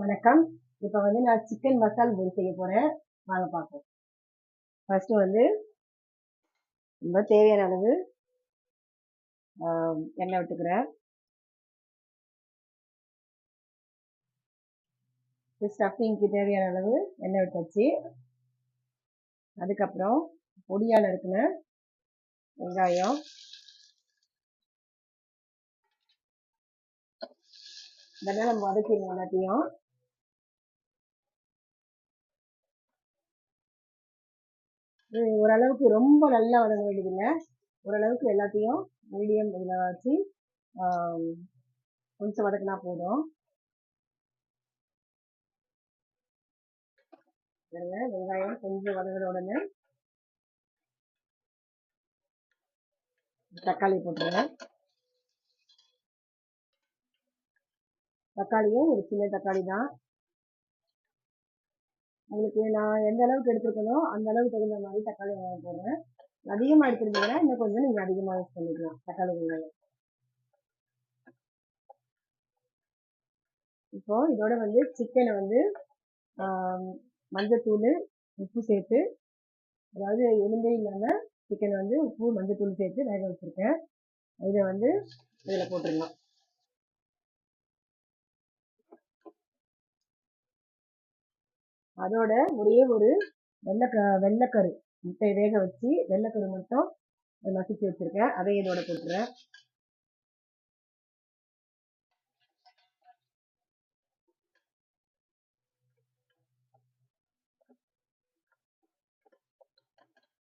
வணக்கம். இப்போ வந்து நான் சிக்கன் மசால் பூரி செய்ய போகிறேன் வாங்க பார்ப்போம். ஃபஸ்ட்டு வந்து ரொம்ப தேவையான அளவு எண்ணெய் விட்டுக்கிறேன். ஸ்டஃபிங்க்கு தேவையான அளவு எண்ணெய் விட்டாச்சு. அதுக்கப்புறம் பொடியால் இருக்குன்னு வெங்காயம். இதெல்லாம் நம்ம வதக்கிடுவோம் எல்லாத்தையும். ஓரளவுக்கு ரொம்ப நல்லா வதங்க வேண்டியதில்லை. ஓரளவுக்கு எல்லாத்தையும் மீடியம் இதில் வச்சு கொஞ்சம் வதக்கினா போதும். வெங்காயம் கொஞ்சம் வதங்கின உடனே தக்காளி போட்டுருவேன் தக்காளியும் ஒரு சின்ன தக்காளி தான். உங்களுக்கு நான் எந்த அளவுக்கு எடுத்துருக்கனோ அந்த அளவுக்கு தகுந்த மாதிரி தக்காளி வெங்காயம் போடுறேன். அதிகமாக எடுத்துருந்தீங்கன்னா இன்னும் கொஞ்சம் நீங்கள் அதிகமாக யூஸ் பண்ணிக்கலாம் தக்காளி வெங்காயம். இப்போ இதோட வந்து சிக்கனை வந்து மஞ்சத்தூள் உப்பு சேர்த்து அதாவது எலும்பே இல்லாமல் சிக்கனை வந்து உப்பு மஞ்சத்தூள் சேர்த்து வேக வச்சுருக்கேன். இதை வந்து இதில் போட்டுடலாம். அதோட ஒரே ஒரு வெள்ளைக்க வெள்ளைக்கரு முட்டை வேக வச்சு வெள்ளைக்கரு மட்டும் நசுக்கி வச்சிருக்கேன். அதை இதோட போட்டுறேன்.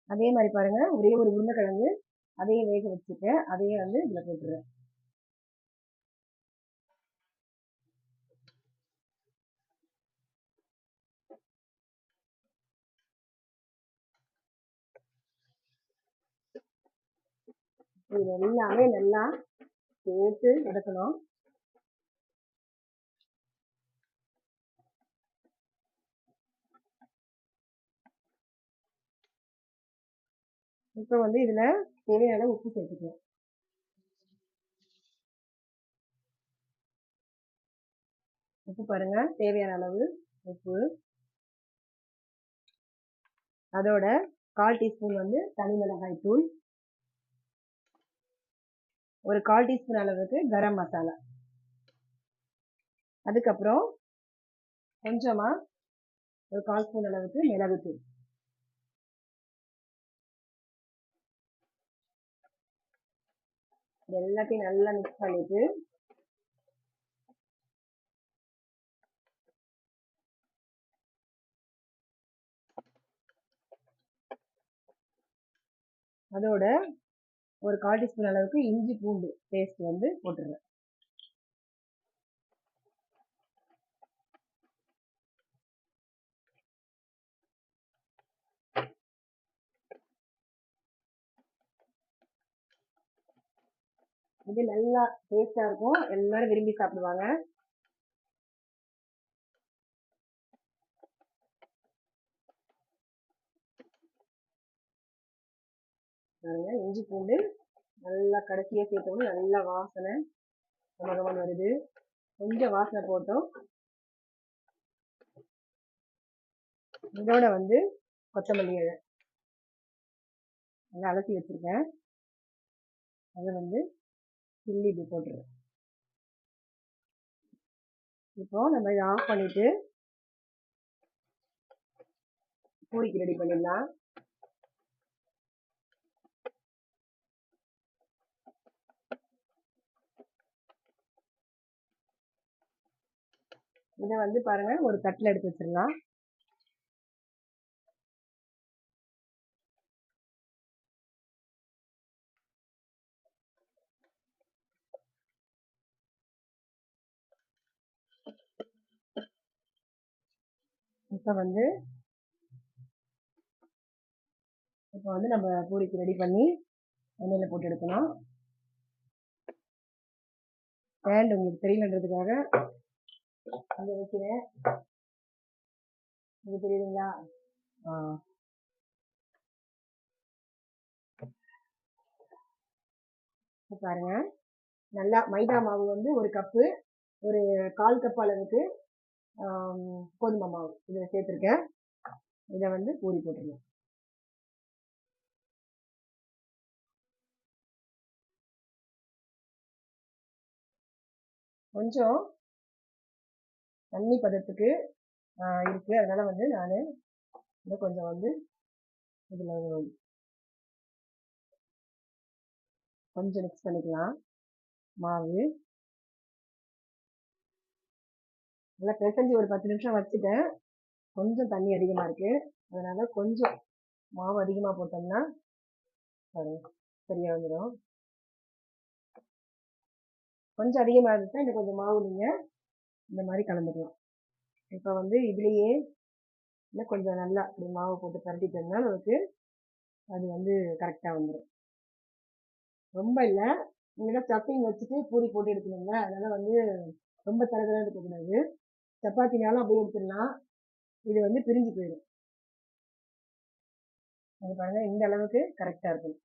அதே மாதிரி பாருங்க ஒரே ஒரு உருளைக்கிழங்கு அதையும் வேக வச்சுருக்கேன் அதையும் வந்து இதில் போட்டுறேன். இது எல்லாமே நல்லா சேர்த்து வதக்கணும் இப்போ வந்து இதில் தேவையான உப்பு சேர்த்துக்கலாம். உப்பு பாருங்க தேவையான அளவு உப்பு. அதோட கால் டீஸ்பூன் வந்து தனி மிளகாய் தூள். ஒரு கால் டீஸ்பூன் அளவுக்கு கரம் மசாலா. அதுக்கப்புறம் கொஞ்சமா ஒரு கால் ஸ்பூன் அளவுக்கு மிளகுத்தூள். எல்லாத்தையும் நல்லா மிக்ஸ் பண்ணிட்டு அதோட ஒரு கால் டீஸ்பூன் அளவுக்கு இஞ்சி பூண்டு பேஸ்ட் வந்து போட்டுருவேன். இது நல்லா டேஸ்டா இருக்கும். எல்லாரும் விரும்பி சாப்பிடுவாங்க. பாருங்க. இஞ்சி பூண்டு நல்லா கடைசியாக சேர்த்தோம்னா நல்லா வாசனை கமகமன்னு வருது. கொஞ்சம் வாசனை போட்டோம். இதோட வந்து கொத்தமல்லி இலை. நல்லா அலசி வச்சிருக்கேன். அதை வந்து கிள்ளி இப்படி போட்டுருவேன் இப்போ நம்ம இதை ஆஃப் பண்ணிட்டு பூரிக்கு ரெடி பண்ணிடலாம். இதை வந்து பாருங்க ஒரு தட்டில் எடுத்து வச்சிடலாம். இப்போ வந்து இப்போ வந்து நம்ம பூரிக்கு ரெடி பண்ணி எண்ணெயில் போட்டு எடுக்கணும் ஸ்டாண்ட் உங்களுக்கு தெரியலன்றதுக்காக அங்கே வைக்கிறேன் இது தெரியுதுங்களா? பாருங்க. நல்லா மைதா மாவு வந்து ஒரு கப்பு ஒரு கால் கப் அளவுக்கு கோதுமை மாவு இதில் சேர்த்துருக்கேன். இதை வந்து பூரி போட்டுருங்க கொஞ்சம் தண்ணி பதத்துக்கு இருக்குது இருக்கு. அதனால வந்து நான் இன்னும் கொஞ்சம் வந்து இதில் கொஞ்சம் மிக்ஸ் பண்ணிக்கலாம். மாவு. நல்லா பிசைஞ்சு ஒரு பத்து நிமிஷம் வச்சுட்டேன். கொஞ்சம் தண்ணி அதிகமாக இருக்கு. அதனால கொஞ்சம் மாவு அதிகமாக போட்டோம்னா பாருங்க சரியா வந்துடும். கொஞ்சம் அதிகமாக இருந்துச்சுன்னா இன்னும் கொஞ்சம் மாவு நீங்கள் இந்த மாதிரி கலந்துக்கலாம். இப்போ வந்து இதுலேயே இன்னும் கொஞ்சம் நல்லா இப்படி மாவு போட்டு பரட்டிட்டோம்னா நமக்கு அது வந்து கரெக்டாக வந்துடும் ரொம்ப இல்லை. இங்கே ஸ்டஃபிங் வச்சுட்டு பூரி போட்டு எடுக்கணுங்க அதனால் வந்து ரொம்ப தரதெல்லாம் இருக்கக்கூடாது சப்பாத்தினாலும் அப்படியே எடுத்துடலாம். இது வந்து பிரிஞ்சு போயிடும் அது பாருங்கள் இந்த அளவுக்கு கரெக்டாக இருக்கும்.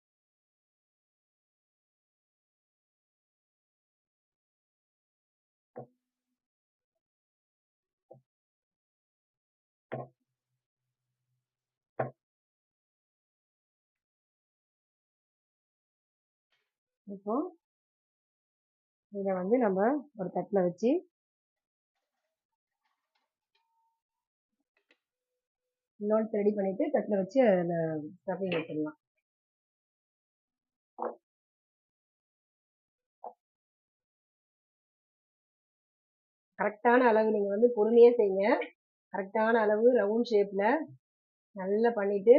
இப்போ இதை வந்து நம்ம ஒரு தட்டில் வச்சு இன்னொன்று ரெடி பண்ணிட்டு தட்டில் வச்சு அதில் ஸ்டஃபிங் வச்சிடலாம். கரெக்டான அளவு நீங்கள் வந்து பொறுமையாக செய்யுங்க கரெக்டான அளவு ரவுண்ட் ஷேப்பில் நல்லா பண்ணிவிட்டு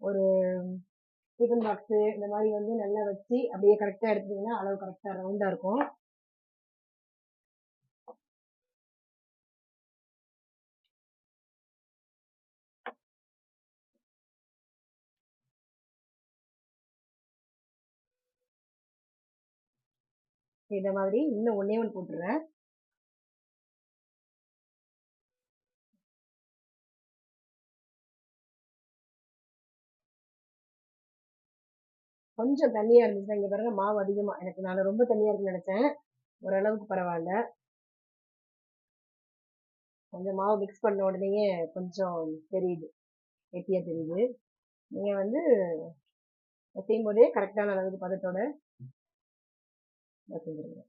ஒரு டிஃபன் பாக்ஸு இந்த மாதிரி வந்து நல்லா வச்சு அப்படியே கரெக்டாக எடுத்தீங்கன்னா அளவு கரெக்டாக ரவுண்டாக இருக்கும். இந்த மாதிரி இன்னும் ஒன்றே ஒன்று போட்டுருவேன். கொஞ்சம் தண்ணியாக இருந்துச்சு இங்கே பாருங்க மாவு அதிகமாக எனக்கு நான் ரொம்ப தண்ணியாக இருக்குன்னு நினச்சேன். ஓரளவுக்கு பரவாயில்ல. கொஞ்சம் மாவு மிக்ஸ் பண்ண உடனேயே கொஞ்சம் தெரியுது. கெட்டியாக தெரியுது. நீங்கள் வந்து செய்யும் போதே கரெக்டான அளவுக்கு பதத்தோட செஞ்சுருங்க.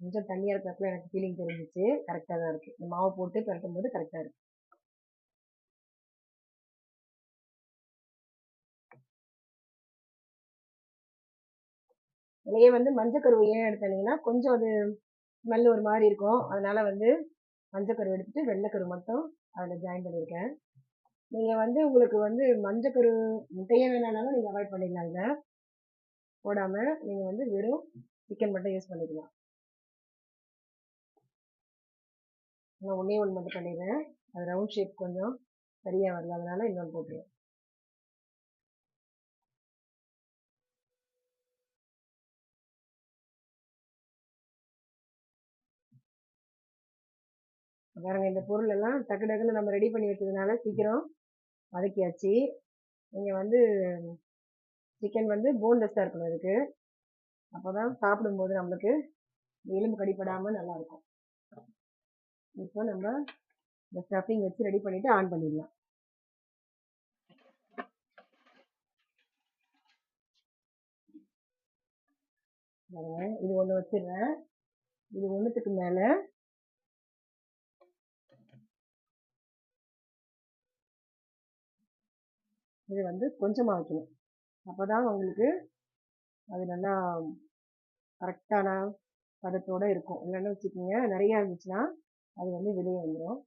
கொஞ்சம் தண்ணியாக இருக்கிறப்பல எனக்கு ஃபீலிங் தெரிஞ்சிச்சு. கரெக்டாக தான் இருக்குது இந்த மாவு போட்டு பரட்டும் போது கரெக்டாக இருக்குது இதுலயே வந்து மஞ்சக்கருவு ஏன் எடுத்தீங்கன்னா கொஞ்சம் அது ஸ்மெல் ஒரு மாதிரி இருக்கும். அதனால வந்து மஞ்சக்கரு எடுத்துட்டு வெள்ளைக்கரு மட்டும் அதில் ஜாயின் பண்ணியிருக்கேன். நீங்கள் வந்து உங்களுக்கு வந்து மஞ்சக்கரு முட்டையே வேணாலும் நீங்கள் அவாய்ட் பண்ணிடலாம் இதில் போடாமல் நீங்கள் வந்து வெறும் சிக்கன் மட்டும் யூஸ் பண்ணிக்கலாம். நான் ஒன்றே ஒன்று மட்டும் பண்ணிடுறேன். அது ரவுண்ட் ஷேப் கொஞ்சம் சரியாக வரல அதனால இன்னொன்று போட்டுருவேன். பாருங்க இந்த பொருள் எல்லாம் டக்கு டக்குன்னு நம்ம ரெடி பண்ணி வச்சதுனால சீக்கிரம் வதக்கியாச்சு. நீங்கள் வந்து சிக்கன் வந்து போன்லெஸ்ஸாக இருக்கணும் இதுக்கு. அப்போ தான் சாப்பிடும்போது நம்மளுக்கு எலும்பு கடிப்படாமல் நல்லாயிருக்கும். இப்போ நம்ம இந்த ஸ்டஃபிங் வச்சு ரெடி பண்ணிவிட்டு ஆன் பண்ணிடலாம். பாருங்க இது ஒன்று வச்சிடுறேன். இது ஒன்றுத்துக்கு மேலே இது வந்து கொஞ்சமாக வைக்கணும். அப்போ தான் உங்களுக்கு அது நல்லா கரெக்டான பதத்தோடு இருக்கும். இல்லைன்னு வச்சுக்கோங்க நிறையா இருந்துச்சுன்னா அது வந்து வெளியே வந்துடும்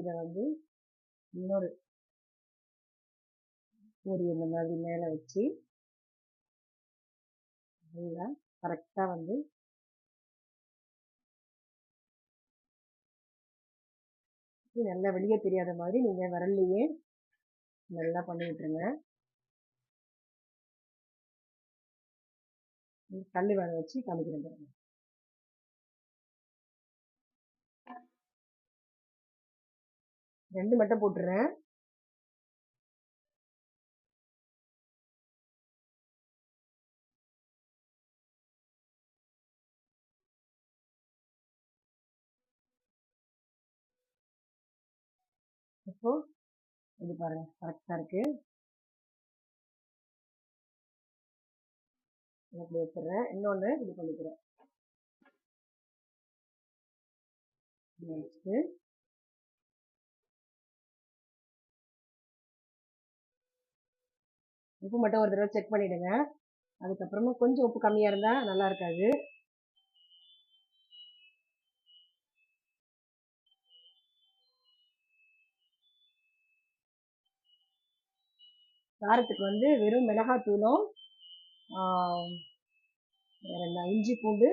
இதை வந்து இன்னொரு ஒரு இந்த மாதிரி மேலே வச்சு நல்லா கரெக்டாக வந்து நல்லா வெளியே தெரியாத மாதிரி நீங்கள் விரல்லையே நல்லா பண்ணி விட்டுருங்க. கல் வேலை வச்சு காமிக்கிறேன் பாருங்க. ரெண்டு மட்டும் போட்டுறேன். இப்போ இது பாருங்க கரெக்டாக இருக்கு. அப்படி வச்சிடுறேன். இன்னொன்று இது பண்ணிக்கிறேன் இப்படி வச்சுட்டு உப்பு மட்டும் ஒரு தடவை செக் பண்ணிடுங்க. அதுக்கப்புறமா கொஞ்சம் உப்பு கம்மியாக இருந்தால் நல்லா இருக்காது. காரத்துக்கு வந்து வெறும் மிளகாத்தூளும் வேற என்ன இஞ்சி பூண்டு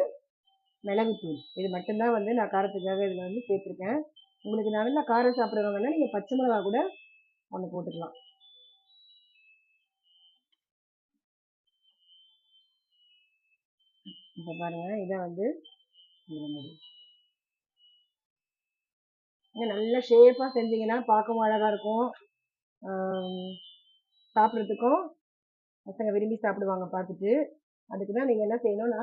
மிளகுத்தூள். இது மட்டும்தான் வந்து நான் காரத்துக்காக இதில் வந்து சேர்த்துருக்கேன். உங்களுக்கு நல்லா காரம் சாப்பிட்றவங்கன்னா நீங்கள் பச்சை மிளகா கூட ஒன்று போட்டுக்கலாம். இப்போ பாருங்கள் இதை வந்து நல்லா ஷேப்பாக செஞ்சீங்கன்னா பார்க்கவும் அழகாக இருக்கும். சாப்பிட்றதுக்கும் பசங்க விரும்பி சாப்பிடுவாங்க பார்த்துட்டு. அதுக்கு தான் நீங்கள் என்ன செய்யணும்னா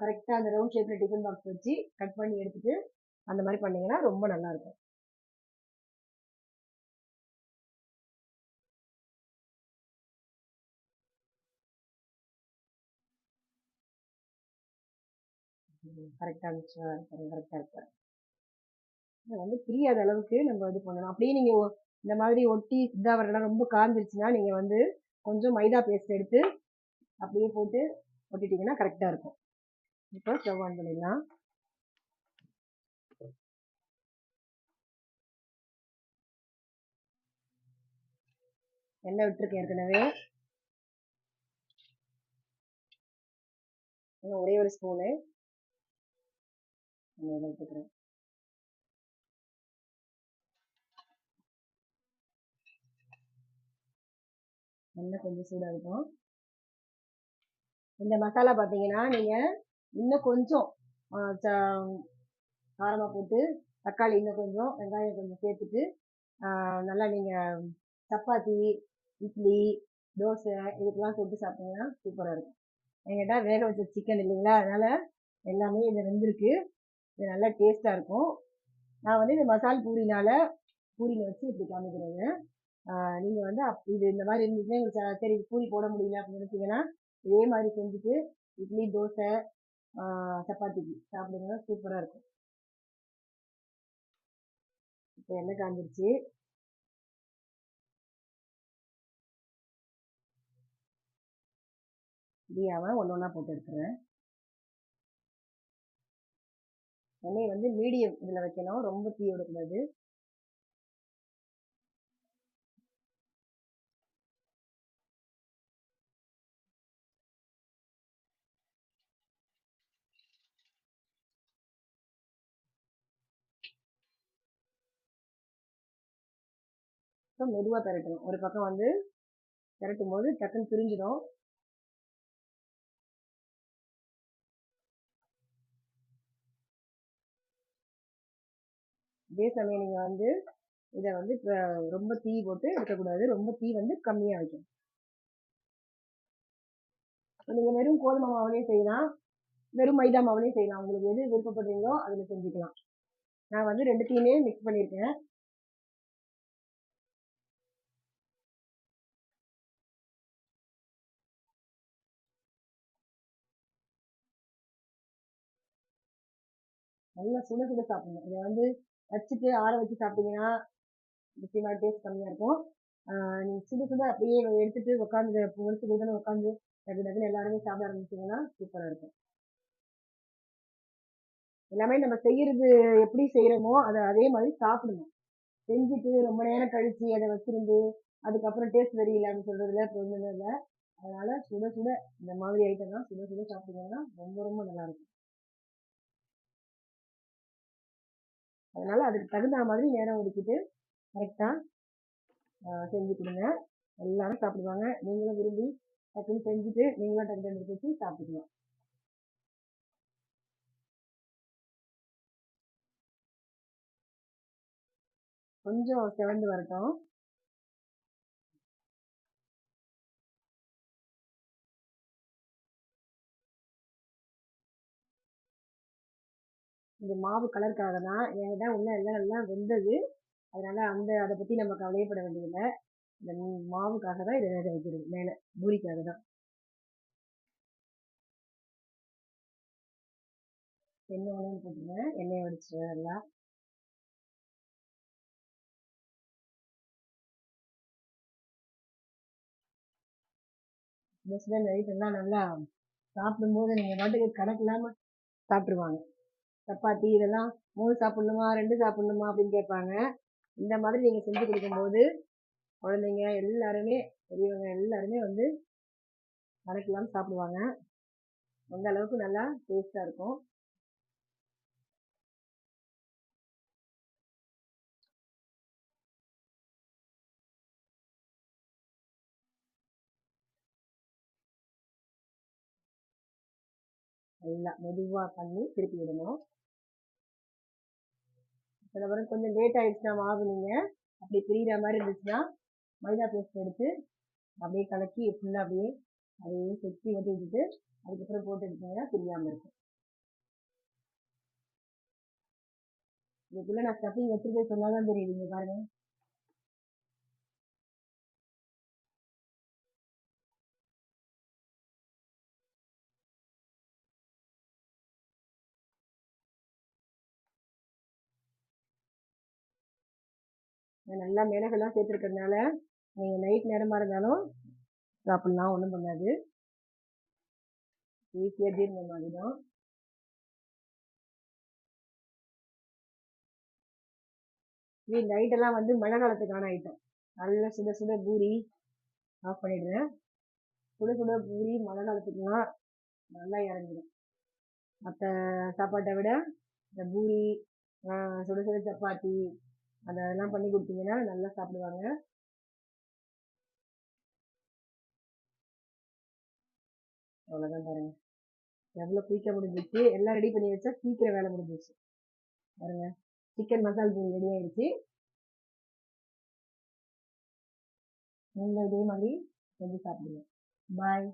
கரெக்டாக அந்த ரவுண்ட் ஷேப்பில் டிஃபன் பாக்ஸ் வச்சு கட் பண்ணி எடுத்துட்டு அந்த மாதிரி பண்ணிங்கன்னா ரொம்ப நல்லாயிருக்கும் கரெக்டாக இருந்துச்சு? கரெக்டாக இருக்கார் வந்து பிரியாத அளவுக்கு நம்ம இது பண்ணணும். அப்படியே நீங்கள் இந்த மாதிரி ஒட்டி இதாகிறலாம் ரொம்ப காஞ்சிருச்சுன்னா நீங்கள் வந்து கொஞ்சம் மைதா பேஸ்ட் எடுத்து அப்படியே போட்டு ஒட்டிட்டிங்கன்னா கரெக்டாக இருக்கும். இப்போ ஸ்டவ் ஆன் பண்ணிடலாம். எண்ணெய் விட்டுருக்கேன் ஏற்கனவே. ஒரே ஒரு ஸ்பூனு விட்டுக்கிறேன் எண்ணெய் கொஞ்சம் சூடாகட்டும் இந்த மசாலா பார்த்தீங்கன்னா நீங்கள் இன்னும் கொஞ்சம் காரமாக போட்டு தக்காளி இன்னும் கொஞ்சம் வெங்காயம் கொஞ்சம் சேர்த்துட்டு நல்லா நீங்கள் சப்பாத்தி இட்லி தோசை இதுக்கெல்லாம் சொல்லிட்டு சாப்பிட்டீங்கன்னா சூப்பராக இருக்கும். என்கிட்ட வேக வச்ச சிக்கன் இல்லைங்களா? அதனால் எல்லாமே இது வெந்திருக்கு. இது நல்லா டேஸ்ட்டாக இருக்கும். நான் வந்து இந்த மசால் பூரினால் பூரியில் வச்சு இப்படி காமிக்கிறேங்க. நீங்கள் வந்து அப் இது இந்த மாதிரி இருந்துச்சுன்னா எங்களுக்கு சரி பூரி போட முடியல அப்படின்னு நினச்சிங்கன்னா இதே மாதிரி செஞ்சுட்டு இட்லி தோசை சப்பாத்திக்கு சாப்பிடுங்க. சூப்பராக இருக்கும். இப்போ எண்ணெய் காஞ்சிருச்சு. இடியாவை ஒன்று ஒன்றா போட்டு எடுத்துறேன். எண்ணெய் வந்து மீடியம் இதில் வைக்கணும். ரொம்ப தீ விடக்கூடாது. ஸோ மெதுவாக திரட்டணும் ஒரு பக்கம் வந்து திரட்டும் போது டக்குன்னு பிரிஞ்சிடும். அதே சமயம் நீங்கள் வந்து இதை வந்து ரொம்ப தீ போட்டு எடுக்கக்கூடாது. ரொம்ப தீ வந்து கம்மியாக வைக்கணும். நீங்கள் வெறும் கோதுமை மாவுலேயும் செய்யலாம். வெறும் மைதா மாவுலேயும் செய்யலாம். உங்களுக்கு எது விருப்பப்படுறீங்களோ அதில் செஞ்சுக்கலாம். நான் வந்து ரெண்டுத்தையுமே மிக்ஸ் பண்ணியிருக்கேன். நல்லா சுட சுட சாப்பிடணும் இதை வந்து வச்சுட்டு ஆற வச்சு சாப்பிட்டீங்கன்னா நிச்சயமாக டேஸ்ட் கம்மியாக இருக்கும். நீங்கள் சுட சுட அப்படியே எடுத்துட்டு உட்காந்து முடிச்சு கொடுத்து உட்காந்து டக்கு டக்குன்னு எல்லாருமே சாப்பிட ஆரம்பிச்சிங்கன்னா சூப்பராக இருக்கும். எல்லாமே நம்ம செய்யறது எப்படி செய்கிறோமோ அதை அதே மாதிரி சாப்பிடணும். செஞ்சுட்டு ரொம்ப நேரம் கழித்து அதை வச்சிருந்து அதுக்கப்புறம் டேஸ்ட் சரியில்லை அப்படின்னு சொல்கிறதுல ஒன்றுமே இல்லை. அதனால் சுட சுட இந்த மாதிரி ஐட்டம்லாம் சுட சுட சாப்பிட்டீங்கன்னா ரொம்ப ரொம்ப நல்லாயிருக்கும் அதனால் அதுக்கு தகுந்த மாதிரி நேரம் ஒதுக்கிட்டு கரெக்டாக செஞ்சு கொடுங்க. எல்லாரும் சாப்பிடுவாங்க. நீங்களும் விரும்பி டக்குன்னு செஞ்சுட்டு நீங்களும் டக்கு டக்கு வச்சு சாப்பிட்டுக்கலாம். கொஞ்சம் செவந்து வரட்டும். இந்த மாவு கலருக்காக தான் ஏன்னா உள்ள எல்லாம் எல்லாம் வெந்தது. அதனால அந்த அதை பற்றி நம்ம கவலையப்பட வேண்டியதில்லை. இந்த மாவுக்காக தான் இதை வேக வைக்கிறது மேலே பூரிக்காக தான் எண்ணெய் ஒன்று போட்டுருவேன் எண்ணெயை வடிச்சிடுவேன் நல்லா சுட நைட் நல்லா சாப்பிடும்போது நீங்கள் பாட்டுக்கு கணக்கு இல்லாமல் சாப்பிட்ருவாங்க சப்பாத்தி இதெல்லாம் மூணு சாப்பிட்ணுமா ரெண்டு சாப்பிட்ணுமா அப்படின்னு கேட்பாங்க. இந்த மாதிரி நீங்கள் செஞ்சு கொடுக்கும்போது குழந்தைங்க எல்லாருமே பெரியவங்க எல்லாருமே வந்து கணக்கு சாப்பிடுவாங்க. அந்த அளவுக்கு நல்லா டேஸ்ட்டாக இருக்கும். நல்லா மெதுவாக பண்ணி திருப்பி விடணும். அதுக்கப்புறம் கொஞ்சம் லேட் ஆகிடுச்சுன்னா மாவு நீங்கள் அப்படி பிரிகிற மாதிரி இருந்துச்சுன்னா மைதா பேஸ்ட் எடுத்து அப்படியே கலக்கி ஃபுல்லாக அப்படியே அதையே சுற்றி ஒட்டி விட்டுட்டு அதுக்கப்புறம் போட்டு எடுத்தீங்கன்னா பிரியாமல் இருக்கும். இதுக்குள்ளே நான் ஸ்டஃபிங் வச்சுருக்கேன் சொன்னால் தான் தெரியுது பாருங்கள் நல்லா மிளகெல்லாம் சேர்த்துருக்கறதுனால நீங்கள் நைட் நேரமாக இருந்தாலும் சாப்பிட்லாம் ஒன்றும் பண்ணாது. ஈஸியாக ஜீரணம் தான் இது நைட்டெல்லாம் வந்து மழை காலத்துக்கான ஐட்டம் நல்லா சுட சுட பூரி ஆஃப் பண்ணிடுறேன். சுட சுட பூரி மழை காலத்துக்குலாம் நல்லா இறங்கிடும். மற்ற சாப்பாட்டை விட இந்த பூரி சுட சுட சப்பாத்தி அதெல்லாம் பண்ணி கொடுத்தீங்கன்னா நல்லா சாப்பிடுவாங்க. அவ்வளோதான் பாருங்க. எவ்வளோ குயிக்காக முடிஞ்சிச்சு. எல்லாம் ரெடி பண்ணி வச்சா சீக்கிரம் வேலை முடிஞ்சிச்சு பாருங்க. சிக்கன் மசால் பூரி ரெடி ஆயிடுச்சு. நீங்களும் இதே மாதிரி செஞ்சு சாப்பிடுங்க. பாய்